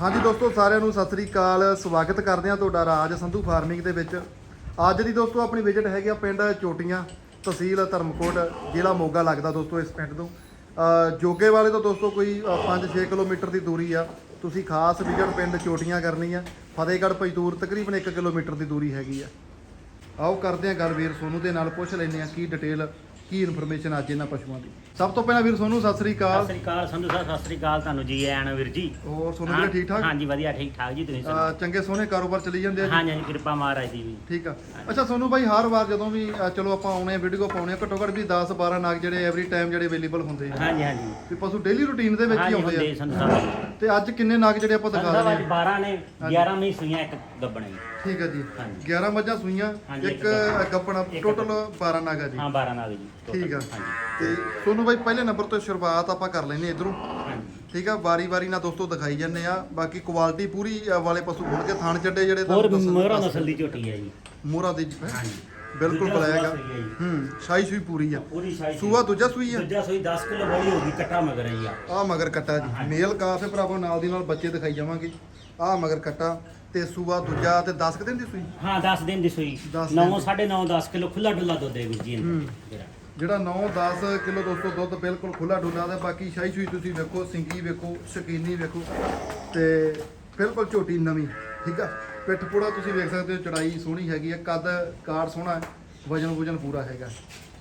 ਹਾਂਜੀ ਦੋਸਤੋ, ਸਾਰਿਆਂ ਨੂੰ ਸਤਿ ਸ੍ਰੀ ਅਕਾਲ। ਸਵਾਗਤ ਕਰਦੇ ਹਾਂ ਤੁਹਾਡਾ ਰਾਜ ਸੰਧੂ ਫਾਰਮਿੰਗ ਦੇ ਵਿੱਚ। ਅੱਜ ਦੀ ਦੋਸਤੋ, ਆਪਣੀ ਵਿਜ਼ਿਟ ਹੈਗੀ ਆ ਪਿੰਡ ਚੋਟੀਆਂ, ਤਹਿਸੀਲ ਧਰਮਕੋਟ, ਜ਼ਿਲ੍ਹਾ ਮੋਗਾ ਲੱਗਦਾ ਦੋਸਤੋ ਇਸ ਪਿੰਡ ਤੋਂ। ਜੋਗੇ ਵਾਲੇ ਤੋਂ ਦੋਸਤੋ ਕੋਈ 5-6 ਕਿਲੋਮੀਟਰ ਦੀ ਦੂਰੀ ਆ। ਤੁਸੀਂ ਖਾਸ ਵਿਜ਼ਿਟ ਪਿੰਡ ਚੋਟੀਆਂ ਕਰਨੀ ਆ। ਫਤਿਹਗੜ੍ਹ ਪਜਦੂਰ ਤਕਰੀਬਨ 1 ਕਿਲੋਮੀਟਰ ਦੀ ਦੂਰੀ ਹੈਗੀ ਆ। ਆਓ ਕਰਦੇ ਹਾਂ ਗੱਲ, ਵੀਰ ਸੋਨੂ ਦੇ ਨਾਲ ਪੁੱਛ ਲੈਂਦੇ ਆ ਕੀ ਡਿਟੇਲ ਕੀ ਇਨਫੋਰਮੇਸ਼ਨ ਅੱਜ ਇਹਨਾਂ ਪਸ਼ੂਆਂ ਦੀ। ਸਭ ਤੋਂ ਪਹਿਲਾਂ ਵੀਰ ਸੋਨੂ ਸਤਿ ਸ੍ਰੀ ਸਤਿ ਅਕਾਲ ਸ੍ਰੀ ਅਕਾਲ ਸੰਧੂ ਸਾਹਿਬ ਸਤਿ ਸ੍ਰੀ ਅਕਾਲ ਤੁਹਾਨੂੰ ਜੀ ਆਇਆਂ ਨੂੰ ਵੀਰ ਜੀ। ਹੋਰ ਸੋਨੂ ਵੀਰੇ ਠੀਕ ਠਾਕ? ਹਾਂਜੀ ਵਧੀਆ ਠੀਕ ਠਾਕ ਜੀ ਤੁਸੀਂ ਸੁਣਾਓ? ਅ, ਚੰਗੇ ਸੋਹਣੇ ਕਾਰੋਬਾਰ ਚੱਲੀ ਜਾਂਦੇ ਆ ਜੀ? ਹਾਂਜੀ ਹਾਂਜੀ ਕਿਰਪਾ ਮਹਾਰਾਜ ਦੀ ਵੀ। ਠੀਕ ਆ। ਅੱਛਾ ਸੋਨੂ ਭਾਈ ਹਰ ਵਾਰ ਜਦੋਂ ਵੀ ਚਲੋ ਆਪਾਂ ਆਉਣੇ ਆ ਵੀਡੀਓ ਪਾਉਣੇ ਆ ਘੱਟੋ ਘੱਟ ਵੀ 10 12 ਨਾਗ ਜਿਹੜੇ ਐਵਰੀ ਟਾਈਮ ਜਿਹੜੇ ਅਵੇਲੇਬਲ ਹੁੰਦੇ ਆ। ਹਾਂਜੀ ਹਾਂਜੀ। ਤੇ ਪਸ਼ੂ ਡੇਲੀ ਰੂਟੀਨ ਦੇ ਵਿੱਚ ਹੀ ਹਾਂਜੀ ਆਉਂਦੇ ਹੁੰਦੇ ਆ ਸੰਧੂ ਸਾਹਿਬ। ਤੇ ਅੱਜ ਕਿੰਨੇ ਨਾਗ ਜਿਹੜੇ ਆਪਾਂ ਸੰਧੂ ਦਿਖਾ ਸਾਹਿਬ ਰਹੇ ਅੱਜ ਆ? 12 ਨੇ 11 ਮਈ ਸੂਈਆਂ ਇੱਕ ਗੱਬਣ ਜੀ। ਠੀਕ ਆ ਜੀ। ਹਾਂਜੀ। 11 ਮੱਝਾਂ ਸੂਈਆਂ ਹਾਂਜੀ, ਇੱਕ ਇੱਕ ਗੱਪਣਾ ਇੱਕ ਟੋਟਲ 12 ਨਾਗ ਆ ਜੀ। ਹਾਂ 12 ਨਾਲ ਜੀ total। ਠੀਕ ਆ। ਤੇ ਸੋਨੂ ਭਾਈ ਪਹਿਲੇ ਨੰਬਰ ਤੋਂ ਸ਼ੁਰੂਆਤ ਆਪਾਂ ਕਰ ਲੈਨੇ ਇਧਰੋਂ। ਠੀਕ ਆ ਵਾਰੀ ਵਾਰੀ ਨਾਲ ਦੋਸਤੋ ਦਿਖਾਈ ਜਾਂਦੇ ਆ। ਬਾਕੀ ਕੁਆਲਿਟੀ ਪੂਰੀ ਵਾਲੇ ਪਸ਼ੂ ਹੋਣਗੇ ਥਣ ਚੱਡੇ ਜਿਹੜੇ ਹੋਰ ਮੋਹਰਾ ਨਸਲ ਦੀ ਝੋਟੀ ਹੈ ਜੀ। ਮੋਹਰਾ ਦੀ ਹਾਂਜੀ। ਬਿਲਕੁਲ ਬਲੈਕ ਆ। ਹੈ ਸ਼ਾਈ ਸੂਈ ਪੂਰੀ ਆ। ਸੂਆ ਦੂਜਾ ਸੂਈ ਆ? ਦੂਜਾ ਸੂਈ 10 ਕਿਲੋ ਬੜੀ ਹੋਗੀ ਕੱਟਾ ਮਗਰ ਆਈ ਆ। ਆ ਮਗਰ ਕੱਟਾ ਜੀ। ਮੇਲ ਕਾਫੇ ਭਰਾਵੋ ਨਾਲ ਦੀ ਨਾਲ ਬੱਚੇ ਦਿਖਾਈ ਜਾਵਾਂਗੇ। ਆ ਮਗਰ ਕੱਟਾ ਤੇ ਸੂਆ ਦੂਜਾ ਤੇ 10 ਕੁ ਦਿਨ ਦੀ ਸੂਈ? ਹਾਂ 10 ਦਿਨ ਦੀ ਸੂਈ। ਦਸ 9 ਦਿਨ ਦੀ। 9.5 10 ਕਿਲੋ ਖੁੱਲਾ ਡੁੱਲਾ ਦੁੱਧ ਹੈ ਵੀਰ ਜੀ ਹੂੰ। ਜਿਹੜਾ 9 10 ਕਿਲੋ ਦੋਸਤੋ ਦੁੱਧ ਬਿਲਕੁਲ ਖੁੱਲਾ ਡੁੱਲਾ ਦਾ ਬਾਕੀ ਸ਼ਾਈ ਸੂਈ ਤੁਸੀਂ ਵੇਖੋ, ਸਿੰਗੀ ਵੇਖੋ, ਸ਼ਕੀਨੀ ਵੇਖੋ, ਤੇ ਬਿਲਕੁਲ ਝੋਟੀ ਨਵੀਂ, ਠੀਕ ਆ? ਪਿੱਠ ਪੂੜਾ ਤੁਸੀਂ ਵੇਖ ਸਕਦੇ ਹੋ, ਚੜਾਈ ਸੋਹਣੀ ਹੈਗੀ ਆ, ਕੱਦ ਕਾਰ ਸੋਹਣਾ, ਵਜਨ ਵਜਨ ਪੂਰਾ ਹੈਗਾ।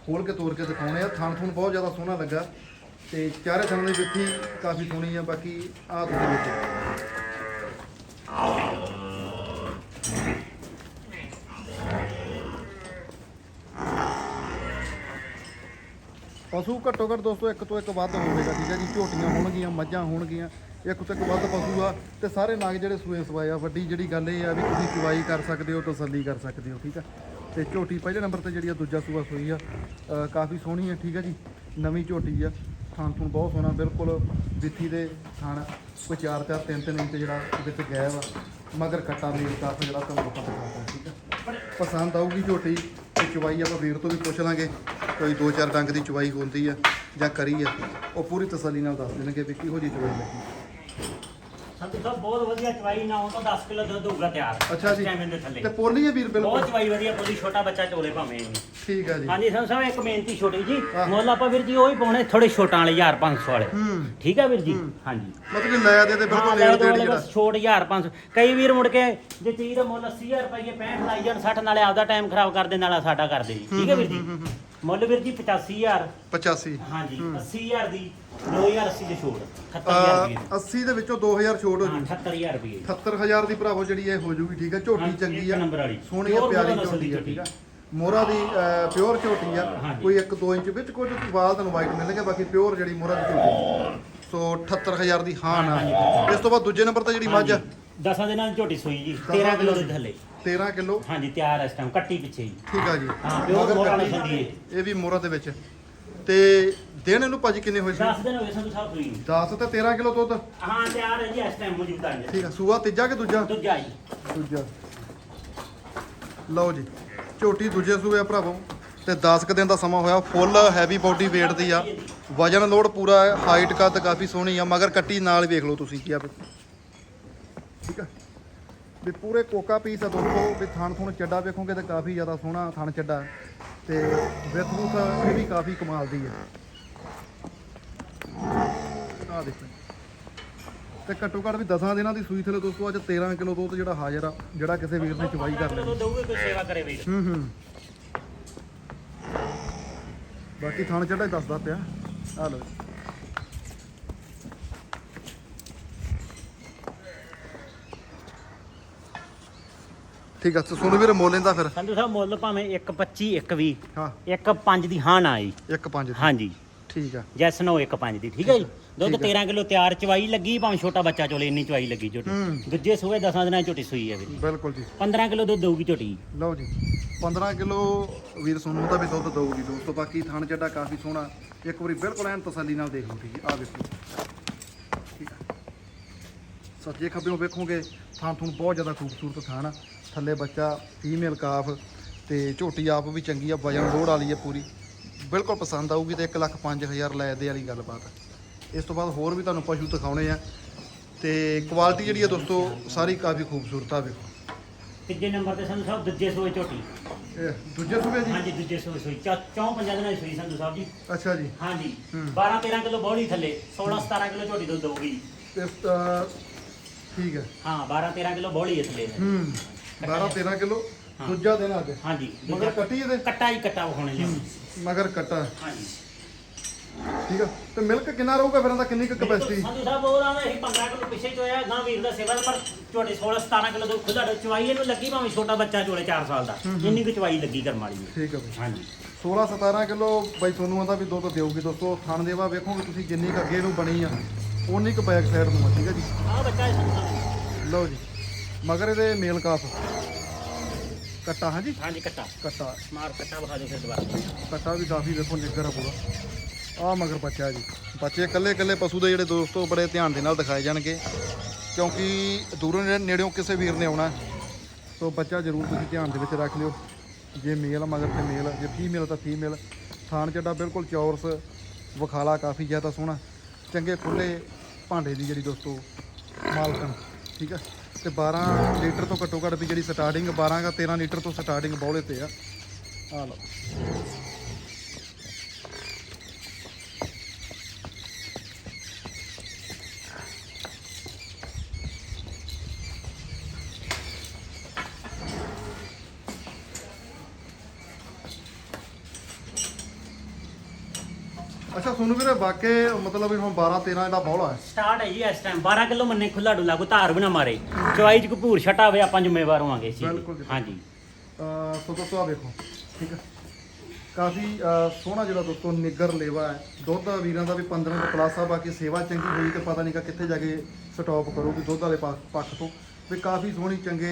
ਖੋਲ ਕੇ ਤੋੜ ਕੇ ਦਿਖਾਉਣੇ ਆ, ਥਣ ਥਣ ਬਹੁਤ ਜ਼ਿਆਦਾ ਸੋਹਣਾ ਲੱਗਾ, ਤੇ ਚਾਰੇ ਥਣ ਦੀ ਵਿੱਥੀ ਕਾਫੀ ਸੋਹਣੀ ਆ, ਬਾਕੀ ਆ ਤੁਸੀਂ ਵੇਖੋ। ਪਸ਼ੂ ਘੱਟੋ ਘੱਟ ਦੋਸਤੋ ਇੱਕ ਤੋਂ ਇੱਕ ਵੱਧ ਹੋਵੇਗਾ, ਠੀਕ ਹੈ ਜੀ? ਝੋਟੀਆਂ ਹੋਣਗੀਆਂ, ਮੱਝਾਂ ਹੋਣਗੀਆਂ, ਇੱਕ ਤੋਂ ਇੱਕ ਵੱਧ ਪਸ਼ੂ ਆ ਤੇ ਸਾਰੇ ਨਾਗ ਜਿਹੜੇ ਸੂਏ ਸਵਾਏ ਆ। ਵੱਡੀ ਜਿਹੜੀ ਗੱਲ ਇਹ ਆ ਵੀ ਤੁਸੀਂ ਚਵਾਈ ਕਰ ਸਕਦੇ ਹੋ, ਤਸੱਲੀ ਕਰ ਸਕਦੇ ਹੋ, ਠੀਕ ਆ ਤੇ ਝੋਟੀ ਪਹਿਲੇ ਨੰਬਰ ਤੇ ਜਿਹੜੀ ਆ ਦੂਜਾ ਸੂਆ ਸੋਈ ਆ ਕਾਫੀ ਸੋਹਣੀ ਆ, ਠੀਕ ਆ ਜੀ? ਨਵੀਂ ਝੋਟੀ ਆ, ਥਾਂ ਥੂਣ ਬਹੁਤ ਸੋਹਣਾ, ਬਿਲਕੁਲ ਵਿੱਥੀ ਦੇ ਥਾਣ ਕੋਈ 4 4 3 3 ਇੰਚ ਜਿਹੜਾ ਵਿੱਚ ਗੈਪ ਆ, ਮਗਰ ਕੱਟਾ ਮੇਲ ਕਾਫੀ ਜਿਹੜਾ ਤੁਹਾਨੂੰ ਆਪਾਂ ਦਿਖਾਉਂਦਾ ਠੀਕ ਆ ਪਸੰਦ ਆਊਗੀ ਝੋਟੀ ਤੇ ਚਵਾਈ ਆਪਾਂ ਵੀਰ ਤੋਂ ਵੀ ਪੁੱਛ ਲਾਂਗੇ। ਕੋਈ 2-4 ਡੰਗ ਦੀ ਚਵਾਈ ਹੁੰਦੀ ਆ ਜਾਂ ਕਰੀ ਆ ਉਹ ਪੂਰੀ ਤਸੱਲੀ ਨਾਲ ਦੱਸ ਦੇਣਗੇ ਵੀ ਕਿਹੋ ਜਿਹੀ ਚਵਾਈ ਲੱਗੀ। ਸੰਤੂ ਸਾਹਿਬ ਬਹੁਤ ਵਧੀਆ ਚਵਾਈ ਨਾ ਉਹ ਤਾਂ 10 ਕਿਲੋ ਦੁੱਧ ਹੋਊਗਾ ਤਿਆਰ। ਅੱਛਾ ਜੀ। ਇਸ time ਇਹਦੇ ਥੱਲੇ। ਤੇ ਪੋਲੀ ਹੈ ਵੀਰ ਬਹੁਤ ਬਿਲਕੁਲ ਚਵਾਈ ਵਧੀਆ ਪੂਰੀ ਛੋਟਾ ਬੱਚਾ ਚੋਲੇ ਭਾਵੇਂ ਇਹਨੂੰ। ਠੀਕ ਆ ਜੀ। ਹਾਂਜੀ ਸੰਤੂ ਸਾਹਿਬ ਇੱਕ ਬੇਨਤੀ ਛੋਟੀ ਜੀ। ਹਾਂ। ਮੁੱਲ ਆਪਾਂ ਵੀਰ ਜੀ ਉਹ ਹੀ ਪਾਉਣੇ ਥੋੜੇ ਛੋਟਾਂ ਵਾਲੇ 1500 ਵਾਲੇ। ਹੂੰ। ਠੀਕ ਹੈ ਵੀਰ ਜੀ? ਹਾਂਜੀ। ਮਤਲਬ ਕਿ ਲੈ ਦੇ ਤੇ ਹਾਂ ਬਿਲਕੁਲ ਲੈ ਰੇਟ ਦੋ ਡੇਟ ਵਾਲੇ ਜਿਹੜਾ। ਬਸ ਛੋਟ 1500 ਕਈ ਵੀਰ ਮੁੜ ਕੇ ਜੇ ਚੀਜ਼ ਦਾ ਮੁੱਲ 80000 ਰੁਪਏ 65 ਲਾਈ ਜਾਣ 60 ਨਾਲੇ ਆਪਦਾ ਟਾਈਮ ਖਰਾਬ ਕਰਦੇ ਨਾਲੇ ਸਾਡਾ ਕਰਦੇ ਜੀ ਠੀਕ ਹੈ ਵੀਰ ਜੀ? ਮੁੱਲ ਵੀਰ ਜੀ 85000 85 ਹਾਂਜੀ 80000 ਦੀ 2080 ਦੀ ਛੋਟ 78000 ਅ, ਰੁਪਏ ਦੀ। 80 ਦੇ ਵਿੱਚੋਂ 2000 ਛੋਟ ਹੋ ਹਾਂ ਜੂ। 78000 ਰੁਪਏ 78000 ਦੀ ਭਰਾਵੋ ਜਿਹੜੀ ਇਹ ਹੋ ਜੂਗੀ ਠੀਕ ਆ ਝੋਟੀ ਹਾਂ, ਚੰਗੀ ਆ। ਸੋਹਣੀ ਆ ਪਿਆਰੀ ਝੋਟੀ ਆ ਠੀਕ ਆ। ਝੋਟੀ। ਮੋਹਰਾ ਦੀ ਪਿਓਰ ਝੋਟੀ ਆ। ਕੋਈ 1-2 ਇੰਚ ਵਿੱਚ ਕੁਝ ਵਾਲ ਤੁਹਾਨੂੰ ਵਾਈਟ ਮਿਲਣਗੇ ਬਾਕੀ ਪਿਓਰ ਜਿਹੜੀ ਮੋਹਰਾ ਦੀ ਝੋਟੀ ਸੋ 78000 ਦੀ ਹਾਂ ਨਾ। ਇਸ ਤੋਂ ਬਾਅਦ ਦੂਜੇ ਨੰਬਰ ਤੇ ਜਿਹੜੀ ਮੱਝ ਆ 10 ਦਿਨਾਂ ਦੀ ਝੋਟੀ ਸੂਈ ਜੀ ਦਸਾਂ 13 ਕਿਲੋ ਦਿਨਾਂ ਦੇ। ਦੀ। ਥੱਲੇ। 13 ਕਿਲੋ? ਹਾਂਜੀ ਤਿਆਰ ਇਸ ਟਾਈਮ ਕੱਟੀ ਪਿੱਛੇ ਜੀ। ਠੀਕ ਆ ਜੀ। ਹਾਂ, ਮਗਰ ਮੋਹਰਾ ਕੱਟੀ, ਨਸਲ ਦੀ ਇਹ। ਵੀ ਮੋਹਰਾ ਦੇ ਵਿੱਚ। ਤੇ ਦਿਨ ਇਹਨੂੰ ਭਾਜੀ ਕਿੰਨੇ ਹੋਏ ਸੀ? 10 ਦਿਨ ਹੋ ਗਏ ਸੰਧੂ ਸਾਹਿਬ ਸੂਈ ਨੂੰ। 10 ਤੇ 13 ਕਿਲੋ ਦੁੱਧ। ਹਾਂ ਤਿਆਰ ਹੈ ਜੀ ਇਸ ਟਾਈਮ ਮੌਜੂਦਾ ਹੈ ਠੀਕ ਆ ਸੂਆ ਤੀਜਾ ਕਿ ਦੂਜਾ? ਦੂਜਾ ਜੀ। ਦੂਜਾ। ਲਓ ਜੀ ਝੋਟੀ ਦੂਜੇ ਸੂਏ ਆ ਭਰਾਵੋ। ਤੇ 10 ਕੁ ਦਿਨ ਦਾ ਸਮਾਂ ਹੋਇਆ ਫੁੱਲ ਹੈਵੀ ਬੋਡੀ weight ਦੀ ਆ। ਵਜਨ ਲੋਡ ਪੂਰਾ ਹੈ ਹਾਈਟ ਕੱਦ ਕਾਫੀ ਸੋਹਣੀ ਆ ਮਗਰ ਕੱਟੀ ਨਾਲ ਵੇਖ ਲਓ ਤੁਸੀਂ ਕੀ ਆ। ਠੀਕ ਆ? ਵੀ ਪੂਰੇ ਕੋਕਾ ਪੀਸ ਆ ਦੋਸਤੋ, ਵੀ ਥਣ ਥੁਣ ਚੱਡਾ ਵੇਖੋਗੇ ਤੇ ਕਾਫੀ ਜ਼ਿਆਦਾ ਸੋਹਣਾ ਥਣ ਚੱਡਾ। ਤੇ ਵਿੱਥ ਬੂਥ ਇਹ ਵੀ ਕਾਫੀ ਕਮਾਲ ਦੀ ਆ। ਆ ਦੇਖੋ ਤੇ ਘੱਟੋ ਘੱਟ ਵੀ 10 ਦਿਨਾਂ ਦੀ ਸੂਈ ਥਲੇ ਦੋਸਤੋ, ਅੱਜ 13 ਕਿਲੋ ਦੁੱਧ ਜਿਹੜਾ ਹਾਜ਼ਰ ਆ, ਜਿਹੜਾ ਕਿਸੇ ਵੀਰ ਨੇ ਚਵਾਈ ਕਰ ਲੈਣੀ। ਦਊਗੇ ਕੋਈ ਸੇਵਾ ਕਰੇ ਵੀਰ ਹੂੰ ਹੂੰ। ਬਾਕੀ ਥਾਣ ਚੜਾ ਦੱਸਦਾ ਪਿਆ। ਆ ਲਓ ਠੀਕ ਆ ਸੋਨੂੰ ਵੀਰ ਮੋਲ ਲੈਂਦਾ ਫਿਰ। ਸੰਧੂ ਸਾਹਿਬ ਮੁੱਲ ਭਾਵੇਂ 125 120 ਹਾਂ। 15 ਦੀ ਹਾਂ ਨਾ ਆਈ 1.5 ਹਾਂਜੀ। ਠੀਕ ਆ। ਜੈਸ ਨੋ 15 ਦੀ ਠੀਕ ਹੈ ਜੀ? ਦੁੱਧ ਠੀਕ ਹੈ। 13 ਕਿਲੋ ਤਿਆਰ ਚਵਾਈ ਲੱਗੀ ਭਾਵੇਂ ਛੋਟਾ ਬੱਚਾ ਚੋਲੇ ਇੰਨੀ ਚਵਾਈ ਲੱਗੀ ਝੋਟੀ। ਦੂਜੇ ਸੂਏ 10 ਦਿਨਾਂ ਦੀ ਝੋਟੀ ਸੂਈ ਹੈ ਵੀਰ। ਬਿਲਕੁਲ ਜੀ। 15 ਕਿਲੋ ਦੁੱਧ ਦਊਗੀ ਝੋਟੀ। ਲਓ ਜੀ 15 ਕਿਲੋ ਵੀਰ ਸੋਨੂੰ ਦਾ ਵੀ ਦੁੱਧ ਦਊਗੀ ਦੋਸਤੋ ਬਾਕੀ ਥਾਣ ਚੱਡਾ ਕਾਫੀ ਸੋਹਣਾ। ਇੱਕ ਵਾਰੀ ਬਿਲਕੁਲ ਐਨ ਤਸੱਲੀ ਨਾਲ ਦੇਖ ਲਓ ਠੀਕ ਆ ਵੇਖੋ ਠੀਕ ਆ। ਸੱਜੇ ਖੱਬੇੋਂ ਵੇਖੋਗੇ ਥਾਂ ਥੂਣ ਬਹੁਤ ਜ਼ਿਆਦਾ ਖੂਬਸੂਰਤ ਥਾਣ ਆ। ਥੱਲੇ ਬੱਚਾ ਫੀਮੇਲ ਕਾਫ ਤੇ ਝੋਟੀ ਆਪ ਵੀ ਚੰਗੀ ਆ ਵਜਨ ਲੋੜ ਵਾਲੀ ਹੈ ਪੂਰੀ। ਬਿਲਕੁਲ ਪਸੰਦ ਆਊਗੀ ਤੇ 1 ਲੱਖ 5000 ਲੈ ਦੇ ਵਾਲੀ ਗੱਲਬਾਤ। ਆ। ਇਸ ਤੋਂ ਬਾਅਦ ਹੋਰ ਵੀ ਤੁਹਾਨੂੰ ਪਸ਼ੂ ਦਿਖਾਉਣੇ ਆ। ਤੇ ਕੁਆਲਿਟੀ ਜਿਹੜੀ ਆ ਦੋਸਤੋ ਸਾਰੀ ਕਾਫੀ ਖੂਬਸੂਰਤ ਆ ਵੇਖੋ। ਤੀਜੇ ਨੰਬਰ ਤੇ ਸੰਧੂ ਸਾਹਿਬ ਦੂਜੇ ਸੂਏ ਝੋਟੀ। ਇਹ ਦੂਜੇ ਸੂਬੇ ਜੀ? ਹਾਂਜੀ ਦੂਜੇ ਸੂਏ ਸੂਈ। ਚੌ ਚੌਂ ਪੰਜਾਂ ਦਿਨਾਂ ਦੀ ਸੂਈ ਸੰਧੂ ਸਾਹਿਬ ਜੀ। ਅੱਛਾ ਜੀ। ਹਾਂਜੀ। ਹੂੰ। 12 13 ਕਿਲੋ ਬੋਲੀ ਥੱਲੇ 16 17 ਕਿਲੋ ਝੋਟੀ ਦੁੱਧ ਦਊਗੀ ਤੇ ਅਹ, ਠੀਕ ਹੈ। ਹਾਂ 12 13 ਕਿਲੋ ਬੋਲੀ ਹੈ ਥੱਲੇ। ਹੂੰ। 12 13 ਕਿਲੋ ਹਾਂ। ਦੂਜਾ ਦਿਨ ਅੱਜ ਹਾਂਜੀ ਮਗਰ ਦੂਜਾ ਕੱਟੀ ਇਹਦੇ? ਕੱਟਾ ਹੀ ਕੱਟਾ ਵਿਖਾਉਣੇ ਲਿਆ ਮਗਰ ਕੱਟਾ। ਹਾਂਜੀ। ਠੀਕ ਆ? ਤੇ ਮਿਲਕ ਕਿੰਨਾ ਰਹੂਗਾ ਫਿਰ ਇਹਦਾ? ਕਿੰਨੀ ਕੁ ਕਪੈਸਿਟੀ ਸੰਧੂ ਸਾਹਿਬ ਉਹ ਆਂਦਾ ਅਸੀਂ 15 ਕਿਲੋ ਪਿੱਛੇ ਚੋਇਆ ਗਾਂ ਵੀਰ ਦਾ ਸੇਵਾ ਪਰ ਝੋਟੀ 16 17 ਕਿਲੋ ਦੁੱਧ ਖੁੱਲਾ ਚਵਾਈ ਇਹਨੂੰ ਲੱਗੀ ਭਾਵੇਂ ਛੋਟਾ ਬੱਚਾ ਚੋਲੇ 4 ਸਾਲ ਦਾ। ਇੰਨੀ ਕੁ ਚਵਾਈ ਲੱਗੀ ਕਰਮ ਵਾਲੀ ਨੂੰ। ਠੀਕ ਆ ਬਈ। ਹਾਂਜੀ। 16 17 ਕਿਲੋ ਬਾਈ ਤੁਹਾਨੂੰ ਆਂਦਾ ਵੀ ਦੁੱਧ ਦੇਊਗੀ ਦੋਸਤੋ। ਥਣ ਦੇਵਾ ਵੇਖੋਗੇ ਤੁਸੀਂ ਜਿੰਨੀ ਕੁ ਅੱਗੇ ਨੂੰ ਬਣੀ ਆ। ਉਨੀ ਕੁ ਬੈਕ ਸਾਈਡ ਨੂੰ ਆ ਠੀਕ ਆ ਜੀ? ਆਹ ਬੱਚਾ ਹੈ ਸੰਧੂ ਸਾਹਿਬ। ਲਓ ਜੀ। ਮਗਰ ਇਹਦੇ ਮੇਲ ਕਾਫ। ਕੱਟਾ ਹਾਂ ਜੀ ਹਾਂਜੀ ਕੱਟਾ। ਕੱਟਾ। ਮਾਰ ਕੱਟਾ ਵਿਖਾ ਦਿਓ ਫਿਰ ਦੁਬਾਰਾ। ਕੱਟਾ ਵੀ ਕਾਫੀ ਵੇਖੋ ਨਿੱਗਰ ਆ ਪੂਰਾ। ਆ ਮਗਰ ਬੱਚਾ ਜੀ। ਬੱਚੇ ਇਕੱਲੇ ਇਕੱਲੇ ਪਸ਼ੂ ਦੇ ਜਿਹੜੇ ਦੋਸਤੋ ਬੜੇ ਧਿਆਨ ਦੇ ਨਾਲ ਦਿਖਾਏ ਜਾਣਗੇ। ਕਿਉਂਕਿ ਦੂਰੋਂ ਨੇੜੇ- ਨੇੜਿਓਂ ਕਿਸੇ ਵੀਰ ਨੇ ਆਉਣਾ ਸੋ ਬੱਚਾ ਜ਼ਰੂਰ ਤੁਸੀਂ ਧਿਆਨ ਦੇ ਵਿੱਚ ਰੱਖ ਲਿਓ। ਜੇ ਮੇਲ ਆ ਮਗਰ ਤੇ ਮੇਲ ਜੇ ਫੀਮੇਲ ਤਾਂ ਫੀਮੇਲ। ਥਾਣ ਚੱਡਾ ਬਿਲਕੁਲ ਚੌਰਸ ਵਿਖਾਲਾ ਕਾਫੀ ਜ਼ਿਆਦਾ ਸੋਹਣਾ। ਚੰਗੇ ਖੁੱਲੇ ਭਾਂਡੇ ਦੀ ਜਿਹੜੀ ਦੋਸਤੋ ਮਾਲਕਨ ਠੀਕ ਆ? ਤੇ 12 ਲੀਟਰ ਤੋਂ ਘੱਟੋ ਘੱਟ ਵੀ ਜਿਹੜੀ ਸਟਾਰਟਿੰਗ 12 ਜਾਂ 13 ਲੀਟਰ ਤੋਂ ਸਟਾਰਟਿੰਗ ਬੌਲੇ ਤੇ ਆ। ਆ ਲਓ। ਸੁਣੋ ਵੀਰੇ ਵਾਕੇ ਮਤਲਬ ਵੀ ਹੁਣ 12 13 ਜਿਹੜਾ ਬੌਲਾ ਹੈ। ਸਟਾਰਟ ਹੈ ਜੀ ਇਸ ਟਾਈਮ 12 ਕਿਲੋ ਮੰਨੇ ਖੁੱਲਾ ਡੁੱਲਾ ਕੋ ਧਾਰ ਵੀ ਨਾ ਮਾਰੇ। ਚਵਾਈ ਚ ਕਪੂਰ ਛਟਾ ਹੋਵੇ ਆਪਾਂ ਜ਼ਿੰਮੇਵਾਰ ਹੋਵਾਂਗੇ ਇਸ ਚੀਜ਼ ਦੇ। ਬਿਲਕੁਲ ਜੀ। ਹਾਂਜੀ। ਅਹ ਸੋ ਦੋਸਤੋ ਆ ਵੇਖੋ ਠੀਕ ਹੈ। ਕਾਫੀ ਅਹ ਸੋਹਣਾ ਜਿਹੜਾ ਦੋਸਤੋ ਨਿੱਗਰ ਲੇਵਾ ਹੈ। ਦੁੱਧ ਵੀਰਾਂ ਦਾ ਵੀ 15 ਤੋਂ ਪਲੱਸ ਆ ਬਾਕੀ ਸੇਵਾ ਚੰਗੀ ਹੋਈ ਤੇ ਪਤਾ ਨਹੀਂ ਕਿੱਥੇ ਜਾ ਕੇ ਸਟਾਪ ਕਰੋਗੇ ਦੁੱਧ ਵਾਲੇ ਪਾ- ਪੱਖ ਤੋਂ। ਵੀ ਕਾਫੀ ਸੋਹਣੀ ਚੰਗੇ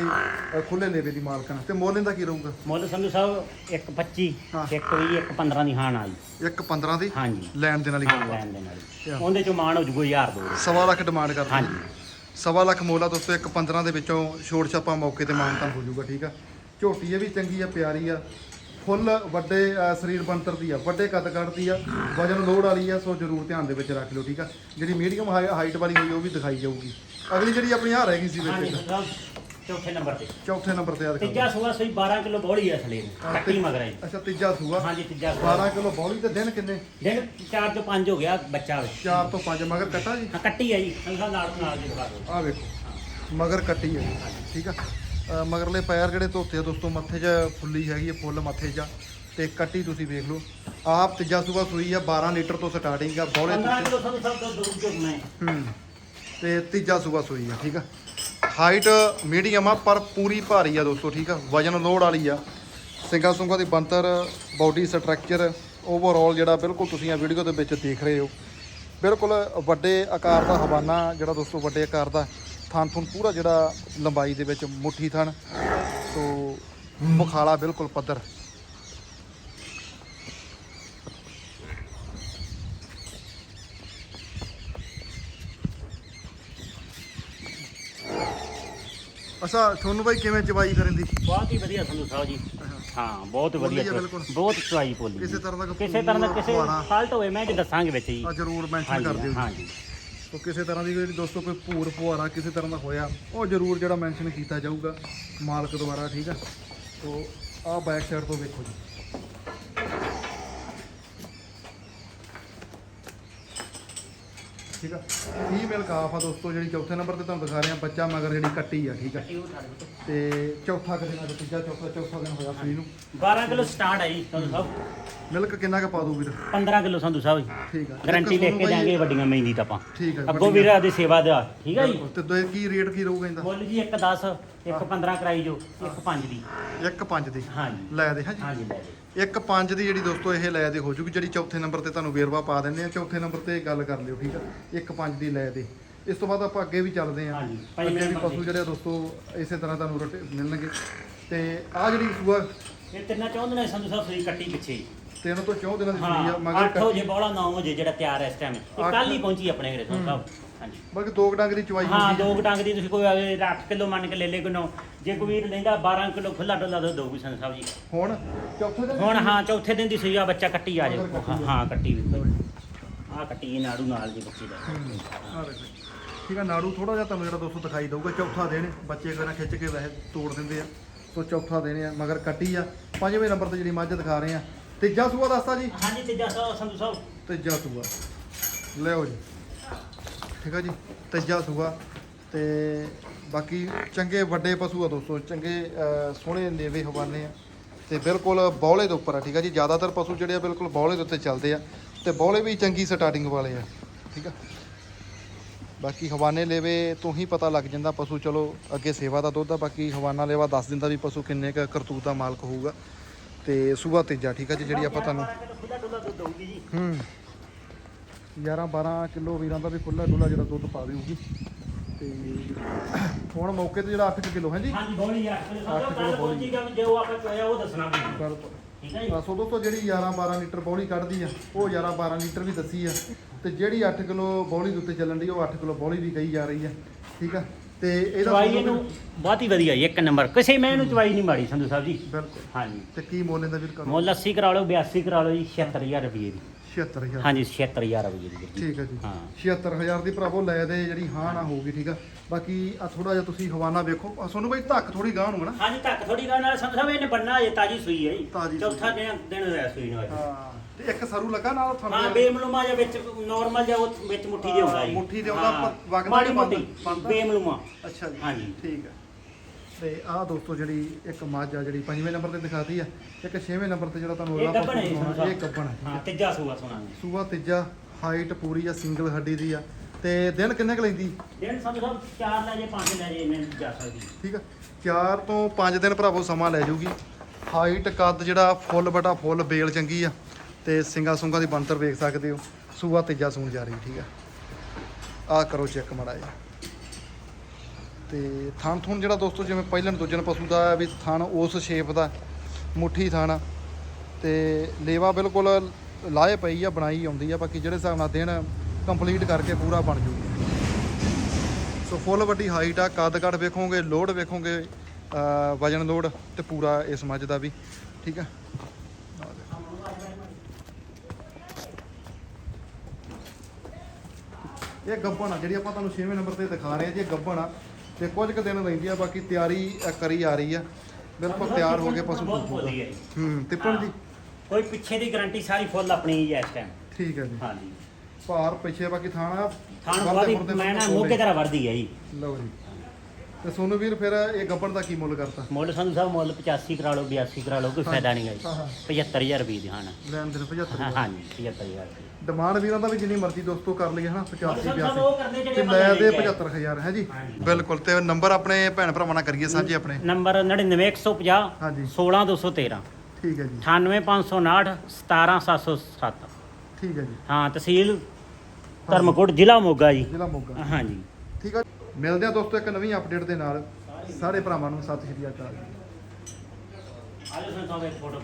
ਖੁੱਲੇ ਲੇਵੇ ਦੀ ਮਾਲਕਣ ਤੇ ਮੁੱਲ ਇਹਦਾ ਕੀ ਰਹੂਗਾ? ਮੁੱਲ ਸੰਧੂ ਸਾਹਿਬ ਇੱਕ 25 ਹਾਂ। ਇੱਕ ਵੀ ਇੱਕ 15 ਦੀ ਹਾਨ ਆਈ। ਇੱਕ 15 ਦੀ? ਹਾਂਜੀ। ਲੈਣ ਦੇ ਨਾਲ ਹੀ ਗੱਲਬਾਤ। ਲੈਣ ਦੇ ਨਾਲ? ਉਹਦੇ ਚੋਂ ਮਾਣ ਹੋ ਜੂਗਾ ਹਜ਼ਾਰ ਦੋ ਸਵਾ ਲੱਖ ਡਿਮਾਂਡ ਕਰਦੇ ਹਾਂਜੀ। ਸਵਾ ਲੱਖ ਮੋਲਾ ਦੋਸਤੋ ਇੱਕ 15 ਦੇ ਵਿੱਚੋਂ ਛੋੜ ਛਾਪਾ ਮੌਕੇ ਤੇ ਮਾਨਤਾਨ ਹੋ ਜਾਊਗਾ ਠੀਕ ਆ? ਝੋਟੀ ਇਹ ਵੀ ਚੰਗੀ ਆ ਪਿਆਰੀ ਆ। ਫੁੱਲ ਵੱਡੇ ਸਰੀਰ ਬੰਤਰ ਦੀ ਆ ਵੱਡੇ ਕੱਦ ਕੱਢਦੀ ਆ। ਵਜਨ ਲੋਡ ਵਾਲੀ ਆ ਸੋ ਜ਼ਰੂਰ ਧਿਆਨ ਦੇ ਵਿੱਚ ਰੱਖ ਲਿਓ ਠੀਕ ਆ? ਜਿਹੜੀ ਮੀਡੀਅਮ ਹਾਈਟ ਵਾਲੀ ਹੋਈ ਉਹ ਵੀ ਦਿਖਾਈ ਜਾਊਗੀ। ਅਗਲੀ ਜਿਹੜੀ ਆਪਣੀ ਹਾਰ ਹੈਗੀ ਸੀ ਹਾਂਜੀ ਵਿੱਚ ਚੌਥੇ ਨੰਬਰ ਤੇ। ਚੌਥੇ ਨੰਬਰ ਤੇ ਆ ਦਿਖਾ ਤੀਜਾ ਸੂਆ ਸੂਈ 12 ਕਿਲੋ ਬੋਲੀ ਹੈ ਥਲੇ ਹਾਂ, ਕੱਟੀ ਤੇ- ਮਗਰ ਹੈ ਅੱਛਾ ਤੀਜਾ ਸੂਆ। ਹਾਂਜੀ ਤੀਜਾ ਸੂਆ। 12 ਕਿਲੋ ਬੌਲੀ ਤੇ ਦਿਨ ਕਿੰਨੇ? ਦਿਨ 4 ਤੋਂ 5 ਹੋ ਗਿਆ ਬੱਚਾ ਵਿੱਚ 4 ਤੋਂ 5 ਮਗਰ ਕੱਟਾ ਜੀ? ਹਾਂ ਕੱਟੀ ਹੈ ਜੀ। ਸਾਹਿਬ ਨਾਲ ਨਾਲ ਜੀ ਦਿਖਾ ਦਿਓ। ਆ ਵੇਖੋ ਮਗਰ ਕੱਟੀ ਹੈ ਠੀਕ ਆ? ਅ, ਮਗਰਲੇ ਪੈਰ ਜਿਹੜੇ ਧੋਤੇ ਆ ਦੋਸਤੋ ਮੱਥੇ 'ਚ ਫੁੱਲੀ ਹੈਗੀ ਹੈ ਫੁੱਲ ਮੱਥੇ 'ਚ ਆ, ਤੇ ਕੱਟੀ ਤੁਸੀਂ ਵੇਖ ਲਓ। ਆਪ ਤੀਜਾ ਸੂਬਾ ਸੂਈ ਆ 12 ਲੀਟਰ ਤੋਂ ਸਟਾਰਟਿੰਗ ਆ ਬੌਲੇ 15 ਤੋਂ ਕਿਲੋ ਸੰਧੂ ਸਾਹਿਬ ਦੁੱਧ ਦੁੱਧ ਚੁੱਕ ਮੈਂ ਹੂੰ। ਤੇ ਤੀਜਾ ਸੂਬਾ ਸੂਈ ਆ, ਠੀਕ ਆ। ਹਾਈਟ ਮੀਡੀਅਮ ਆ, ਪਰ ਪੂਰੀ ਭਾਰੀ ਆ ਦੋਸਤੋ, ਠੀਕ ਆ। ਵਜਨ ਲੋਡ ਵਾਲੀ ਆ। ਸਿੰਗਾ ਸੁੰਗਾ ਦੀ ਬੰਤਰ ਬਾਡੀ ਸਟਰਕਚਰ ਓਵਰਆਲ ਜਿਹੜਾ ਬਿਲਕੁਲ ਤੁਸੀਂ ਆ ਵੀਡੀਓ ਦੇ ਵਿੱਚ ਦੇਖ ਰਹੇ ਹੋ। ਬਿਲਕੁਲ ਵੱਡੇ ਆਕਾਰ ਦਾ ਹਵਾਨਾ, ਜਿਹੜਾ ਦੋਸਤੋ ਵੱਡੇ ਆਕਾਰ ਦਾ ਥਣ ਥੁਣ ਪੂਰਾ ਜਿਹੜਾ ਲੰਬਾਈ ਦੇ ਵਿੱਚ ਮੁੱਠੀ ਥਣ, ਸੋ ਮੁਖਾਲਾ ਬਿਲਕੁਲ ਪੱਧਰ। ਅੱਛਾ ਤੁਹਾਨੂੰ ਬਾਈ ਕਿਵੇਂ ਚਵਾਈ ਕਰਨ ਦੀ? ਬਹੁਤ ਹੀ ਵਧੀਆ ਸੰਧੂ ਸਾਹਿਬ ਜੀ। ਹਾਂ ਬਹੁਤ ਵਧੀਆ ਆ ਬਿਲਕੁਲ। ਬਹੁਤ ਚੁਆਈ ਪੋਲੀ ਕਿਸੇ ਤਰ੍ਹਾਂ ਦਾ ਕਿਸੇ ਤਰ੍ਹਾਂ ਦਾ ਕਿਸੇ। ਫਾਲਟ ਹੋਵੇ ਮੈਂ ਜੀ ਦੱਸਾਂਗੇ ਵਿੱਚ ਜੀ। ਆ ਜਰੂਰ ਮੈਂਸ਼ਨ ਕਰ ਦਿਓ ਹਾਂਜੀ। ਜੀ ਤੋ ਕਿਸੇ ਤਰ੍ਹਾਂ ਦੀ ਜਿਹੜੀ ਦੋਸਤੋ ਕੋਈ ਭੂਰ ਫੁਹਾਰਾ ਕਿਸੇ ਤਰ੍ਹਾਂ ਦਾ ਹੋਇਆ ਉਹ ਜਰੂਰ ਜਿਹੜਾ ਮੈਂਸ਼ਨ ਕੀਤਾ ਜਾਊਗਾ ਮਾਲਕ ਦੁਆਰਾ ਠੀਕ ਆ? ਤੋ ਆਹ ਬੈਕ ਸਾਈਡ ਤੋਂ ਵੇਖੋ ਜੀ। ਠੀਕ ਆ? ਫੀਮੇਲ ਕਾਫ ਆ ਦੋਸਤੋ ਜਿਹੜੀ ਚੌਥੇ ਨੰਬਰ ਤੇ ਤੁਹਾਨੂੰ ਦਿਖਾ ਰਹੇ ਆ ਬੱਚਾ ਮਗਰ ਜਿਹੜੀ ਕੱਟੀ ਆ ਠੀਕ ਆ? ਤੇ ਚੌਥਾ ਕਦੇ ਨਾ ਤੀਜਾ ਚੌਥਾ ਚੌਥਾ ਦਿਨ ਹੋਇਆ ਫਰੀ ਨੂੰ। 12 ਕਿਲੋ ਸਟਾਰਟ ਜੀ ਸੰਧੂ ਸਾਹਿਬ। ਮਿਲਕ ਕਿੰਨਾ ਕੁ ਪਾ ਦੂ ਵੀਰ? 15 ਕਿਲੋ ਸੰਧੂ ਸਾਹਿਬ ਜੀ। ਠੀਕ ਆ। ਗਾਰੰਟੀ ਤੁਹਾਨੂੰ ਕੇ ਦਿਆਂਗੇ ਵੱਡੀਆਂ ਮਹਿੰਦੀ ਤਾਂ ਆਪਾਂ। ਠੀਕ ਆ ਅੱਗੋਂ ਵੀਰਾਂ ਦੀ ਸੇਵਾ ਦਾ ਠੀਕ ਹੈ ਜੀ। ਤੇ ਕੀ ਰੇਟ ਕੀ ਰਹੂਗਾ ਇਹਦਾ? ਮੁੱਲ ਜੀ 1 10 1 15 ਕਰਾਈ ਜੋ 1 5 ਦੀ। ਇੱਕ ਪੰਜ ਦੀ। ਹਾਂਜੀ। ਲੈ ਦੇ ਹਾਂਜੀ। ਹਾਂਜੀ ਲੈ ਜੀ ਇੱਕ ਪੰਜ ਦੀ ਜਿਹੜੀ ਦੋਸਤੋ ਇਹ ਲੈ ਦੇ ਹੋ ਜੂਗੀ ਜਿਹੜੀ ਚੌਥੇ ਨੰਬਰ ਤੇ ਤੁਹਾਨੂੰ ਵੇਰਵਾ ਪਾ ਦਿੰਦੇ ਆ ਚੌਥੇ ਨੰਬਰ ਤੇ ਗੱਲ ਕਰ ਲਿਓ ਠੀਕ ਆ? ਇੱਕ ਪੰਜ ਦੀ ਲੈ ਦੇ। ਇਸ ਤੋਂ ਬਾਅਦ ਆਪਾਂ ਅੱਗੇ ਵੀ ਚੱਲਦੇ ਆ ਹਾਂਜੀ, ਅੱਗੇ ਪੰਜਵੇਂ ਵੀ ਨੰਬਰ ਪਸ਼ੂ। ਜਿਹੜੇ ਆ ਦੋਸਤੋ ਇਸੇ ਤਰ੍ਹਾਂ ਤੁਹਾਨੂੰ ਰੋਟੇ ਮਿਲਣਗੇ। ਤੇ ਆ ਜਿਹੜੀ ਸੂਆ ਇਹ ਤਿੰਨਾਂ ਚਾਹੁੰਦੇ ਨੇ ਸੰਧੂ ਸਾਹਿਬ ਸੂਈ ਕੱਟੀ ਪਿੱਛੇ ਹੀ। ਤਿੰਨ ਤੋਂ ਚੌਂ ਦਿਨਾਂ ਦੀ ਸੂਈ ਆ ਹਾਂ ਮਗਰ 8 ਵਜੇ ਬੋਲਾ 9 ਵਜੇ ਜਿਹੜਾ ਤਿਆਰ ਹੈ ਇਸ ਟਾਈਮ ਇਹ ਅੱਠ- ਕੱਲ ਹੀ ਪਹੁੰਚੀ ਆਪਣੇ ਘਰੇ ਸੰਧੂ ਸਾਹਿਬ। ਹਾਂਜੀ। ਬਲਕਿ ਦੋ ਕੁ ਡੰਗ ਦੀ ਚਵਾਈ ਹਾਂ ਦੋ ਕੁ ਦੀ ਤੁਸੀਂ ਕੋਈ 8 ਕਿਲੋ ਮੰਨ ਕੇ ਲੈ ਲੈ ਕੋਈ ਨੌ। ਜੇ ਕੋਈ ਵੀਰ ਲੈਂਦਾ 12 ਕਿਲੋ ਖੁੱਲਾ ਡੁੱਲਾ ਦਊਗੀ ਸੰਧੂ ਸਾਹਿਬ ਜੀ। ਹੁਣ ਚੌਥੇ ਦਿਨ ਹੁਣ ਹਾਂ ਚੌਥੇ ਦਿਨ ਦੀ ਸੂਈ ਆ ਬੱਚਾ ਕੱਟੀ ਆ ਕੱਟੀ ਆ। ਹਾਂ ਕੱਟੀ ਵੀ। ਆ ਕੱਟੀ ਇਹ ਨਾੜੂ ਨਾਲ ਦੀ ਬੱਚੀ ਦਾ। ਹੂੰ, ਆਹ ਦੇਖੋ। ਠੀਕ ਆ ਨਾੜੂ ਥੋੜਾ ਜਿਹਾ ਤੁਹਾਨੂੰ ਜਿਹੜਾ ਦੋਸਤੋ ਦਿਖਾਈ ਦਊਗਾ ਚੌਥਾ ਦਿਨ। ਬੱਚੇ ਕੋਈ ਨਾ ਖਿੱਚ ਕੇ ਵੈਸੇ ਤੋੜ ਦਿੰਦੇ ਆ ਸੋ ਚੌਥਾ ਦਿਨ ਆ ਮਗਰ ਕੱਟੀ ਆ। ਪੰਜਵੇਂ ਨੰਬਰ ਤੇ ਜਿਹੜੀ ਮੱਝ ਦਿਖਾ ਰਹੇ ਆ। ਤੀਜਾ ਸੂਆ ਦੱਸਤਾ ਜੀ। ਹਾਂਜੀ ਤੀਜਾ ਸੌ ਸੰਧੂ ਸਾਹਿਬ। ਤੀਜਾ ਸੂਆ। ਲਿਓ ਜੀ। ਠੀਕ ਆ ਜੀ ਤੀਜਾ ਸੂਆ ਤੇ ਬਾਕੀ ਚੰਗੇ ਵੱਡੇ ਪਸ਼ੂ ਆ ਦੋਸਤੋ ਚੰਗੇ ਸੋਹਣੇ ਲੇਵੇ ਹਵਾਨੇ ਆ ਤੇ ਬਿਲਕੁਲ ਬੌਲੇ ਦੇ ਉੱਪਰ ਆ ਠੀਕ ਆ ਜੀ। ਜ਼ਿਆਦਾਤਰ ਪਸ਼ੂ ਜਿਹੜੇ ਆ ਬਿਲਕੁਲ ਬੌਲੇ ਦੇ ਉੱਤੇ ਚੱਲਦੇ ਆ ਤੇ ਬੌਲੇ ਵੀ ਚੰਗੀ ਸਟਾਰਟਿੰਗ ਵਾਲੇ ਆ ਠੀਕ ਆ। ਬਾਕੀ ਹਵਾਨੇ ਲੇਵੇ ਤੋਂ ਹੀ ਪਤਾ ਲੱਗ ਜਾਂਦਾ ਪਸ਼ੂ ਚਲੋ ਅੱਗੇ ਸੇਵਾ ਦਾ ਦੁੱਧ ਆ ਬਾਕੀ ਹਵਾਨਾ ਲੇਵਾ ਦੱਸ ਦਿੰਦਾ ਵੀ ਪਸ਼ੂ ਕਿੰਨੇ ਕ ਕਰਤੂਤ ਦਾ ਮਾਲਕ ਹੋਊਗਾ ਤੇ ਸੂਆ ਤੀਜਾ ਠੀਕ ਆ ਜੀ ਜਿਹੜੀ ਆਪਾਂ ਤੁਹਾਨੂੰ ਹੂੰ। 11 12 ਕਿਲੋ ਵੀਰਾਂ ਦਾ ਵੀ ਖੁੱਲਾ ਡੁੱਲਾ ਜਿਹੜਾ ਦੁੱਧ ਪਾ ਦੇਊਗੀ। ਤੇ ਹੁਣ ਮੌਕੇ ਤੇ ਜਿਹੜਾ 8 ਕਿਲੋ ਹੈ ਜੀ ਹਾਂਜੀ ਬੋਲੀ ਕਿਲੋ। ਗੱਲ ਬੋਲੀ। ਪਹੁੰਚੀ ਗਾ ਜੋ ਆਪਾਂ ਚੋਇਆ ਉਹ ਦੱਸਣਾ ਵੀ ਠੀਕ ਹੈ ਜੀ? ਬਸ ਉਦੋਂ ਤੋਂ ਜਿਹੜੀ 11 12 ਲੀਟਰ ਬੌਲੀ ਕੱਢਦੀ ਆ ਉਹ 11 12 ਲੀਟਰ ਵੀ ਦੱਸੀ ਆ। ਤੇ ਜਿਹੜੀ 8 ਕਿਲੋ ਬੌਲੀ ਦੇ ਉੱਤੇ ਚੱਲਣ ਦੀ ਉਹ 8 ਕਿਲੋ ਬੌਲੀ ਵੀ ਕਹੀ ਜਾ ਰਹੀ ਆ। ਠੀਕ ਆ? ਤੇ ਇਹਦਾ ਚਵਾਈ ਇਹਨੂੰ ਬਹੁਤ ਹੀ ਵਧੀਆ ਇੱਕ ਨੰਬਰ। ਕਿਸੇ ਮੈਂ ਇਹਨੂੰ ਚਵਾਈ ਨਹੀਂ ਮਾੜੀ ਸੰਧੂ ਸਾਹਿਬ ਜੀ। ਬਿਲਕੁਲ। ਹਾਂਜੀ। ਤੇ ਕੀ ਮੁੱਲ ਇਹਦਾ ਵੀਰ ਕਰੋ? ਮੁੱਲ 80 ਕਰਾ ਲਓ 82 ਕਰਾ ਲਓ ਜੀ 76000 ਰੁਪਏ ਦੀ। 76000 ਹਾਂਜੀ 76000 ਰੁਪਏ ਦੀ ਵੀਰ ਜੀ। ਠੀਕ ਹੈ ਜੀ। ਹਾਂ। 76000 ਦੀ ਭਰਾਵੋ ਲੈ ਦੇ ਜਿਹੜੀ ਹਾਂ ਨਾ ਹੋਊਗੀ ਠੀਕ ਆ। ਬਾਕੀ ਆ ਥੋੜਾ ਜਿਹਾ ਤੁਸੀਂ ਹਵਾਨਾ ਵੇਖੋ। ਆਹ ਬਈ ਧੱਕ ਥੋੜੀ ਗਾਹ ਨੂੰ ਹੈ ਨਾ। ਹਾਂਜੀ ਤੱਕ ਥੋੜੀ ਗੱਲ ਨਾਲ ਸੰਧੂ ਸਾਹਿਬ ਇਹਨੇ ਬੰਨਾ ਜੇ ਤਾਜੀ ਸੂਈ ਹੈ ਜੀ। ਸੂਈ। ਚੌਥਾ ਦਿਨ ਦਿਨ ਹੋਇਆ ਸੂਈ ਨੂੰ ਅੱਜ। ਹਾਂ ਤੇ ਇੱਕ ਸਰੂ ਲੱਗਾ ਨਾਲ ਹਾਂ ਤੁਹਾਨੂੰ ਬੇਮਲੂਮਾ ਜਾਂ ਵਿੱਚ ਨਾਰਮਲ ਜਾਂ ਉਹ ਵਿੱਚ ਮੁੱਠੀ ਦੇ ਹੁੰਦਾ ਜੀ। ਮੁੱਠੀ ਦੇ ਹੁੰਦਾ, ਹਾਂ, ਵਗਦਾ ਮਾੜੀ ਜਾਂ ਬੰਦ- ਮੋਟੀ ਬੰਦ? ਬੇਮਲੂਮਾ। ਅੱਛਾ ਜੀ ਹਾਂਜੀ। ਠੀਕ ਹੈ ਤੇ ਆਹ ਦੋਸਤੋ ਜਿਹੜੀ ਇੱਕ ਮੱਝ ਆ ਜਿਹੜੀ ਪੰਜਵੇਂ ਨੰਬਰ ਤੇ ਦਿਖਾਤੀ ਆ ਇੱਕ ਛੇਵੇਂ ਨੰਬਰ ਤੇ ਜਿਹੜਾ ਤੁਹਾਨੂੰ ਇਹ ਹੈ ਜੀ ਦਿਖਾਉਣਾ, ਇਹ। ਕੱਪਣ ਹੈ ਹਾਂ। ਤੀਜਾ ਸੂਆ ਸੁਣਾ ਸੂਆ ਤੀਜਾ ਹਾਈਟ ਪੂਰੀ ਆ ਸਿੰਗਲ ਹੱਡੀ ਦੀ ਆ। ਤੇ ਦਿਨ ਕਿੰਨੇ ਕੁ ਲੈਂਦੀ? ਦਿਨ ਸੰਧੂ ਸਾਹਿਬ ਚਾਰ ਲੈ ਜੇ ਪੰਜ ਲੈ ਜੇ ਇਹਨੇ ਜਾ ਸਕਦੀ। ਠੀਕ ਆ। 4 ਤੋਂ 5 ਦਿਨ ਭਰਾਵੋ ਸਮਾਂ ਲੈ ਜਾਊਗੀ ਹਾਈਟ ਕੱਦ ਜਿਹੜਾ ਫੁੱਲ ਬਟਾ ਫੁੱਲ ਬੇਲ ਚੰਗੀ ਆ ਤੇ ਸਿੰਗਾ ਸੁੰਗਾ ਦੀ ਬੰਤਰ ਵੇਖ ਸਕਦੇ ਹੋ। ਸੂਆ ਤੀਜਾ ਸੂਣ ਜਾ ਰਹੀ ਠੀਕ ਆ। ਆ ਕਰੋ ਚੈੱਕ ਮੜਾ ਜੀ ਤੇ ਥਣ ਥੁਣ ਜਿਹੜਾ ਦੋਸਤੋ ਜਿਵੇਂ ਪਹਿਲਣ ਦੂਜਣ ਪਸ਼ੂ ਦਾ ਵੀ ਥਣ ਉਸ ਸ਼ੇਪ ਦਾ, ਮੁੱਠੀ ਥਣ ਆ ਤੇ ਲੇਵਾ ਬਿਲਕੁਲ ਲਾਏ ਪਈ ਆ, ਬਣਾਈ ਆਉਂਦੀ ਆ, ਬਾਕੀ ਜਿਹੜੇ ਹਿਸਾਬ ਨਾਲ ਦਿਨ ਕੰਪਲੀਟ ਕਰਕੇ ਪੂਰਾ ਬਣ ਜੂਗਾ ਸੋ ਫੁੱਲ ਵੱਡੀ ਹਾਈਟ ਆ ਕੱਦ ਕੱਦ ਵੇਖੋਗੇ ਲੋਡ ਵੇਖੋਗੇ ਵਜਨ ਲੋਡ ਤੇ ਪੂਰਾ ਇਸ ਮੱਝ ਦਾ ਵੀ, ਠੀਕ ਆ? ਇਹ ਗੱਬਣ ਆ, ਜਿਹੜੀ ਆਪਾਂ ਤੁਹਾਨੂੰ 6ਵੇਂ ਨੰਬਰ ਤੇ ਦਿਖਾ ਰਹੇ ਆ ਜੀ, ਇਹ ਗੱਬਣ ਆ। ਤੇ ਕੁਝ ਕੁ ਦਿਨ ਰਹਿੰਦੀ ਆ ਬਾਕੀ ਤਿਆਰੀ ਅ, ਕਰੀ ਆ ਰਹੀ ਆ। ਬਿਲਕੁਲ ਤਿਆਰ ਹੋ ਕੇ ਪਸ਼ੂ ਬਹੁਤ ਜੀ। ਹੂੰ ਤਿੱਪਣ ਦੀ ਕੋਈ ਪਿੱਛੇ ਦੀ ਗਾਰੰਟੀ ਸਾਰੀ ਫੁੱਲ ਆਪਣੀ ਹੀ ਹੈ ਇਸ ਟਾਈਮ ਠੀਕ ਹੈ ਜੀ। ਹਾਂਜੀ। ਭਾਰ ਪਿੱਛੇ ਬਾਕੀ ਥਾਣਾ ਥਾਣ ਵਰਦੇ ਬਹੁਤ ਫੁਰਦੇ ਮੈਂ ਨਾ ਬਿਲਕੁਲ ਮੋਗੇ ਤਰ੍ਹਾਂ ਵਰਦੀ ਹੈ ਜੀ। ਲਓ ਜੀ। ਤੇ ਸੋਨੂ ਵੀਰ ਫਿਰ ਇਹ ਗੱਬਣ ਦਾ ਕੀ ਮੁੱਲ ਕਰਤਾ? ਮੁੱਲ ਸੰਧੂ ਸਾਹਿਬ ਮੁੱਲ 85 ਕਰਾ ਲਓ 82 ਕਰਾ ਲਓ ਕੋਈ ਫਾਇਦਾ ਨਹੀਂ ਹੈ ਜੀ। ਹਾਂ ਹਾਂ। 75000 ਰੁਪਏ ਦੀ ਹਾਂ ਨਾ। ਲੈਣ ਦੇਣ 75 ਹਾਂ ਹਾਂਜੀ 75000 ਰੁਪਏ। ਡਿਮਾਂਡ ਵੀਰਾਂ ਦਾ ਵੀ ਜਿੰਨੀ ਮਰਜ਼ੀ ਦੋਸਤੋ ਕਰ ਲਈਏ ਹਨਾ? 85 ਸਭ 82 ਉਹ ਕਰਦੇ ਜਿਹੜੇ ਤੇ ਲੈ ਦੇ ਲੈ ਕੇ ਆਏ। 75000 ਹੈ ਜੀ। ਬਿਲਕੁਲ ਤੇ ਨੰਬਰ ਆਪਣੇ ਭੈਣ ਭਰਾਵਾਂ ਨਾਲ ਕਰੀਏ ਸਾਂਝੇ ਆਪਣੇ। ਨੰਬਰ 99150 ਹਾਂਜੀ। 16213 ਠੀਕ ਹੈ ਜੀ। 98559 17707 ਠੀਕ ਹੈ ਜੀ। ਹਾਂ ਤਹਿਸੀਲ ਧਰਮਕੋਟ ਜ਼ਿਲ੍ਹਾ ਮੋਗਾ ਜੀ। ਜ਼ਿਲ੍ਹਾ ਮੋਗਾ। ਹਾਂਜੀ। ਠੀਕ ਆ ਮਿਲਦੇ ਆ ਦੋਸਤੋ ਇੱਕ ਨਵੀਂ ਅਪਡੇਟ ਦੇ ਨਾਲ। ਸਾਰੇ ਭਰਾਵਾਂ ਨੂੰ ਸਤਿ ਸ਼੍ਰੀ ਅਕਾਲ। ਆਜੋ ਸੰਤਾਂ ਇੱਕ ਫੋਟੋ